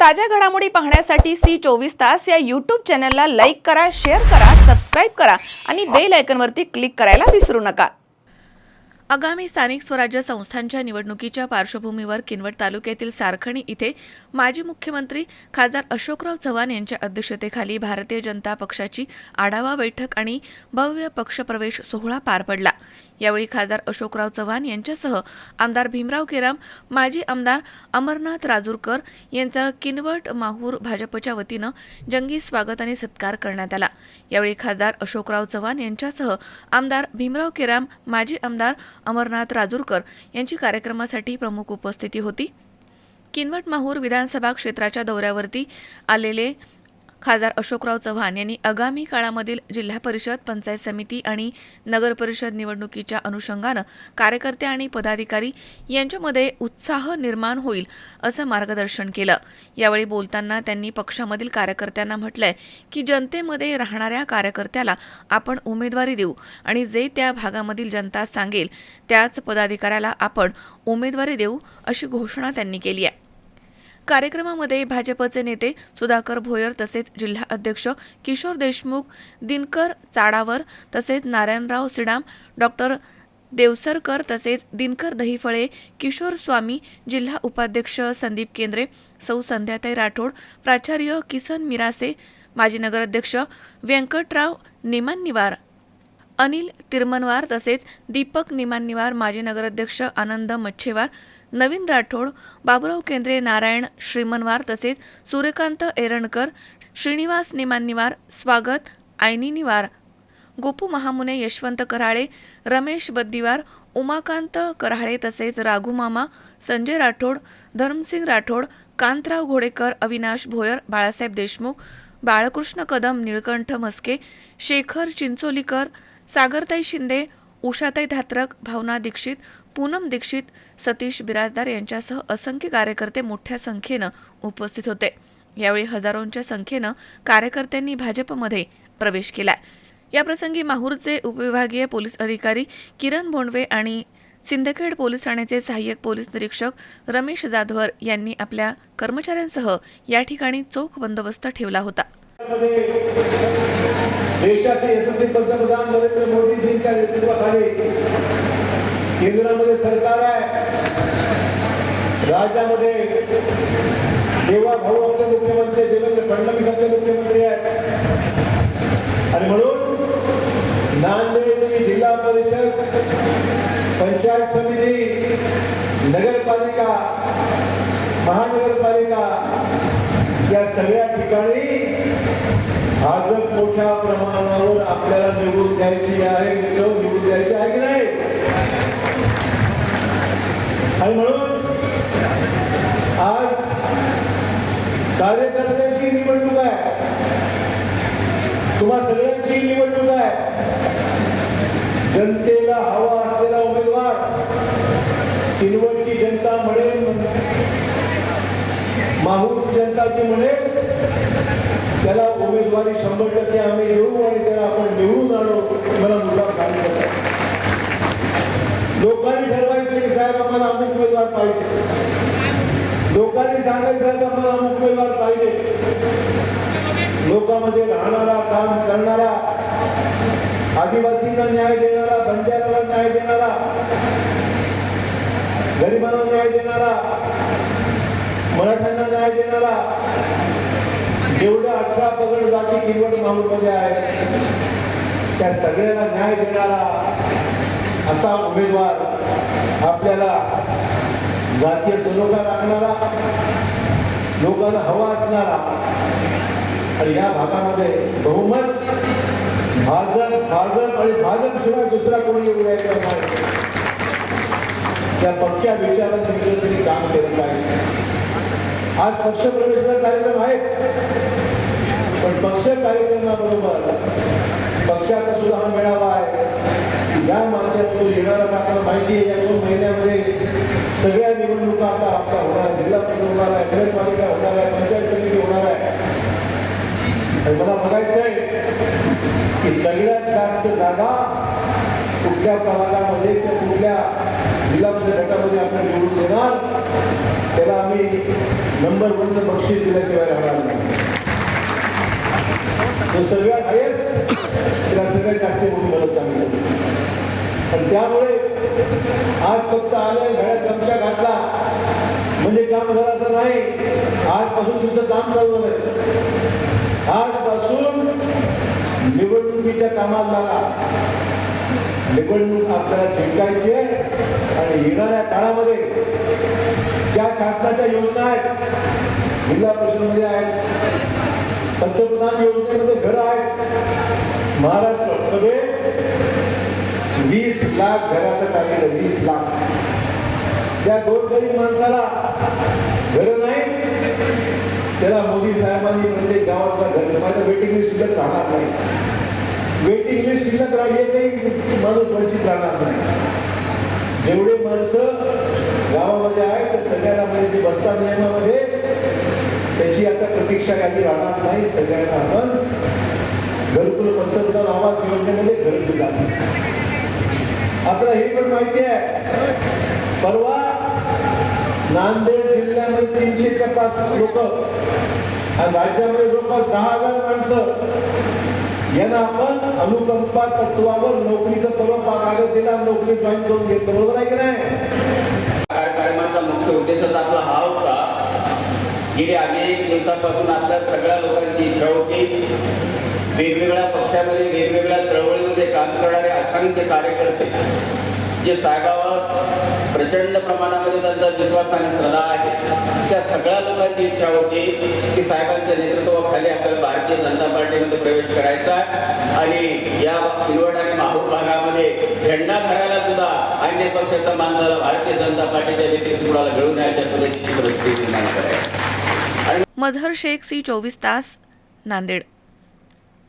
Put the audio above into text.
ताज्या घडामोडी पाहण्यासाठी सी चोवीस तास या यूट्यूब चॅनलला लाईक करा शेअर करा सबस्क्राईब करा आणि बेल आयकनवरती क्लिक करायला विसरू नका. आगामी स्थानिक स्वराज्य संस्थांच्या निवडणुकीच्या पार्श्वभूमीवर किनवट तालुक्यातील सारखणी इथे माजी मुख्यमंत्री खासदार अशोकराव चव्हाण यांच्या अध्यक्षतेखाली भारतीय जनता पक्षाची आढावा बैठक आणि भव्य पक्षप्रवेश सोहळा पार पडला. यावेळी खासदार अशोकराव चव्हाण यांच्यासह आमदार भीमराव केराम माजी आमदार अमरनाथ राजूरकर यांचा किनवट माहूर भाजपच्या वतीनं जंगी स्वागत आणि सत्कार करण्यात आला. यावेळी खासदार अशोकराव चव्हाण यांच्यासह आमदार भीमराव केराम माजी आमदार अमरनाथ राजूरकर यांची कार्यक्रमासाठी प्रमुख उपस्थिती होती. किनवट माहूर विधानसभा क्षेत्राच्या दौऱ्यावरती आलेले खासदार अशोकराव चव्हाण यांनी आगामी काळामधील जिल्हा परिषद पंचायत समिती आणि नगरपरिषद निवडणुकीच्या अनुषंगानं कार्यकर्ते आणि पदाधिकारी यांच्यामध्ये उत्साह निर्माण होईल असं मार्गदर्शन केलं. यावेळी बोलताना त्यांनी पक्षामधील कार्यकर्त्यांना म्हटलंय की जनतेमध्ये राहणाऱ्या कार्यकर्त्याला आपण उमेदवारी देऊ आणि जे त्या भागामधील जनता सांगेल त्याच पदाधिकाऱ्याला आपण उमेदवारी देऊ अशी घोषणा त्यांनी केली आहे. कार्यक्रमामध्ये भाजपचे नेते सुधाकर भोयर तसेच जिल्हा अध्यक्ष किशोर देशमुख दिनकर चाडावर तसेच नारायणराव सिडाम डॉक्टर देवसरकर तसेच दिनकर दहिफळे किशोर स्वामी जिल्हा उपाध्यक्ष संदीप केंद्रे सौ संध्याताई राठोड प्राचार्य किसन मिरासे माजी नगराध्यक्ष व्यंकटराव निमाननिवार अनिल तिरमनवार तसेच दीपक निमाननिवार माजी नगराध्यक्ष आनंद मच्छेवार नवीन राठोड बाबुराव केंद्रे नारायण श्रीमनवार तसेच सूर्यकांत एरणकर श्रीनिवास निमाननिवार स्वागत आयनी निवार गोपू महामुने यशवंत कराळे रमेश बद्दीवार उमाकांत कराळे तसेच राघुमामा संजय राठोड धर्मसिंग राठोड कांतराव घोडेकर अविनाश भोयर बाळासाहेब देशमुख बाळकृष्ण कदम निळकंठ मस्के शेखर चिंचोलीकर सागरताई शिंदे उषाताई धात्रक भावना दीक्षित पूनम दीक्षित सतीश बिराजदार यांच्यासह असंख्य कार्यकर्ते मोठ्या संख्येनं उपस्थित होते. यावेळी हजारोंच्या संख्येनं कार्यकर्त्यांनी भाजपमध्ये प्रवेश केला याप्रसंगी माहूरचे उपविभागीय पोलीस अधिकारी किरण भोंडवे आणि सिंदखेड पोलीस ठाण्याचे सहाय्यक पोलीस निरीक्षक रमेश जाधवर यांनी आपल्या कर्मचाऱ्यांसह या ठिकाणी चोख बंदोबस्त ठेवला होता. देशाचे यशस्वी पंतप्रधान नरेंद्र मोदीजींच्या नेतृत्वाखाली केंद्रामध्ये सरकार आहे. राज्यामध्ये देवा भाऊ आपले मुख्यमंत्री देवेंद्र फडणवीस आपले मुख्यमंत्री आहेत. आणि म्हणून नांदेडची जिल्हा परिषद पंचायत समिती नगरपालिका महानगरपालिका या सगळ्या ठिकाणी भाजप मोठ्या प्रमाणावर आपल्याला निवडून द्यायची आहे निवडून द्यायची आहे की नाही? आणि म्हणून आज कार्यकर्त्यांची निवडणूक आहे. तुम्हा सगळ्यांची निवडणूक आहे. जनतेला हवा असलेला उमेदवार किनवटची जनता म्हणेल माहूरची जनता ती म्हणेल उमेदवारी शंभर टक्के आम्ही देऊ आणि त्याला आपण निवडून आणू मला मुद्दा सांगितलं आहे. लोकांनी ठरवायचं की साहेब आम्हाला अमुक उमेदवार पाहिजे लोकांनी सांगायचं साहेब आम्हाला अमुक उमेदवार पाहिजे लोकांमध्ये राहणारा काम करणारा आदिवासींना न्याय देणारा बंजाराला न्याय देणारा गरिबांना न्याय देणारा मराठ्यांना न्याय देणारा जेवढ्या अठरा पगड जाती किनवट माहूरमध्ये आहेत. त्या सगळ्यांना न्याय देणारा असा उमेदवार आपल्याला जातीय सलोखा राखणारा लोकांना हवा असणारा आणि या भागामध्ये बहुमत भाजप भाजप आणि भाजप शिवाय दुसरा कोणी येऊ नये त्या पक्ष्या विचारात काम केलं पाहिजे. आज पक्षप्रवेशाचा कार्यक्रम आहे. पण पक्ष कार्यक्रमाबरोबर पक्षाचा सुद्धा हा मेळावा आहे. या माध्यमातून येणारा आपल्याला माहिती आहे या दोन महिन्यामध्ये सगळ्या निवडणुका आता आपल्या होणार आहे. जिल्हा परिषद होणार आहे नगरपालिका होणार आहे पंचायत समिती होणार आहे. मला बघायचं आहे की सगळ्यात जास्त जागा कुठल्या प्रभागामध्ये किंवा कुठल्या जिल्हा परिषद गटामध्ये आपण निवडून देणार त्याला आम्ही नंबर वनचं बक्षीस दिल्याशिवाय राहणार नाही. जो सगळ्यात हायस्ट त्याला सगळ्यात जास्त म्हणून मदत आम्ही पण त्यामुळे आज फक्त आलंय घरात गमछा घातला म्हणजे काम झालं असं नाही. आजपासून तुमचं काम चालू आहे. आजपासून निवडणुकीच्या कामात लागा. निवडणूक आपल्याला जिंकायची आहे. आणि येणाऱ्या काळामध्ये ज्या शासनाच्या योजना आहेत जिल्हा परिषदमध्ये आहेत पंतप्रधान योजनेमध्ये घर आहेत महाराष्ट्रामध्ये वीस लाख घराचं टाकलं वीस लाख. त्या गोरगरीब माणसाला घर नाही त्याला मोदी साहेबांनी प्रत्येक गावातला घर माझ्या वेटिंग लिस्ट राहणार नाही. वेटिंग लिस्ट शिल्लक राहिली काही माणूस वंचित राहणार नाही. जेवढे माणसं गावामध्ये आहेत तर सगळ्यांना म्हणजे ते बसता नियमामध्ये. त्याची आता प्रतीक्षा काही राहणार नाही सगळ्यांना आपण घरकुल पंतप्रधान आवास योजनेमध्ये घर दिला आपल्याला हे पण माहिती आहे. परवा नांदेड जिल्ह्यामध्ये तीनशे पन्नास लोक आणि राज्यामध्ये जवळपास दहा हजार माणसं यांना आपण अनुकंपा तत्वावर नोकरीचं परवा कागद दिला नोकरी जॉईन करून घेतलं. बरोबर आहे की नाही? कार्यक्रमाचा मुख्य उद्देशच आपला हा होता गेले अनेक दिवसापासून आपल्या सगळ्या लोकांची इच्छा होती वेगवेगळ्या पक्षामध्ये वेगवेगळ्या चळवळीमध्ये काम करणारे असंख्य कार्यकर्ते जे साहेबावर प्रचंड प्रमाणामध्ये त्यांचा विश्वास आणि श्रद्धा आहे त्या सगळ्या लोकांची इच्छा होती की साहेबांच्या नेतृत्वाखाली आपल्याला भारतीय जनता पार्टीमध्ये प्रवेश करायचा आणि या किनवट आणि माहूर भागामध्ये झेंडा धरायला सुद्धा अन्य पक्षाच्या माणसाला भारतीय जनता पार्टीच्या नेतृत्वाला घडून यायच्या पद्धतीची परिस्थिती निर्माण करायची. मझहर शेख सी चोवीस तास नांदेड.